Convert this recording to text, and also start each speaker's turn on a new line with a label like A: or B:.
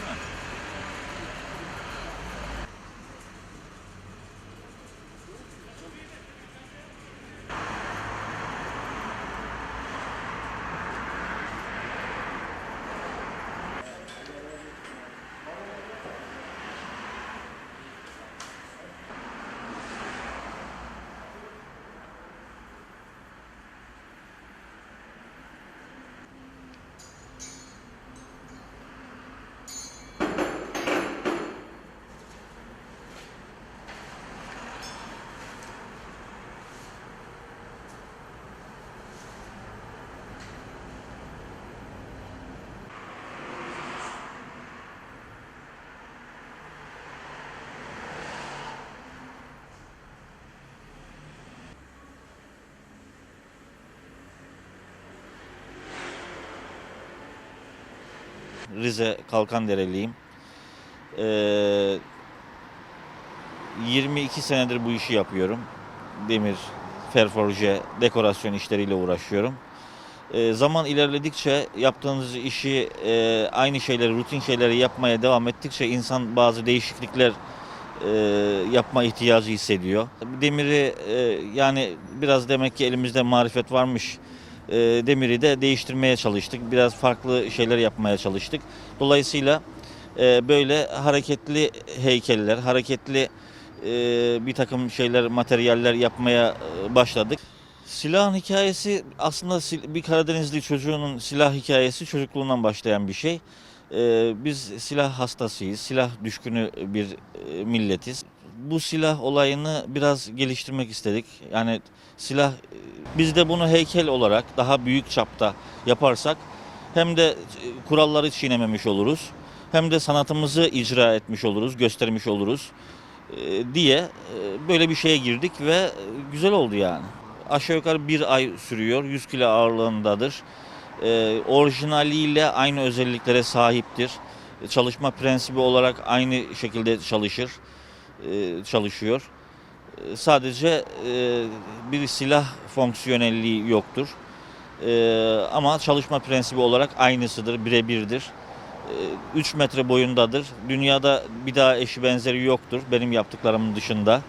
A: doing? Rize Kalkandereliyim. Ee, 22 senedir bu işi yapıyorum. Demir, ferforje, dekorasyon işleriyle uğraşıyorum. Ee, zaman ilerledikçe yaptığınız işi e, aynı şeyleri, rutin şeyleri yapmaya devam ettikçe insan bazı değişiklikler e, yapma ihtiyacı hissediyor. Demiri e, yani biraz demek ki elimizde marifet varmış. E, demiri de değiştirmeye çalıştık. Biraz farklı şeyler yapmaya çalıştık. Dolayısıyla e, böyle hareketli heykeller, hareketli e, bir takım şeyler, materyaller yapmaya e, başladık. Silahın hikayesi aslında bir Karadenizli çocuğunun silah hikayesi çocukluğundan başlayan bir şey. Ee, biz silah hastasıyız, silah düşkünü bir e, milletiz. Bu silah olayını biraz geliştirmek istedik. Yani silah, biz de bunu heykel olarak daha büyük çapta yaparsak hem de e, kuralları çiğnememiş oluruz, hem de sanatımızı icra etmiş oluruz, göstermiş oluruz e, diye e, böyle bir şeye girdik ve güzel oldu yani. Aşağı yukarı bir ay sürüyor, 100 kilo ağırlığındadır. Orijinaliyle aynı özelliklere sahiptir. Çalışma prensibi olarak aynı şekilde çalışır, çalışıyor. E, Sadece e, bir silah fonksiyonelliği yoktur. E, Ama çalışma prensibi olarak aynısıdır, birebirdir. 3 metre boyundadır. Dünyada bir daha eşi benzeri yoktur benim yaptıklarımın dışında.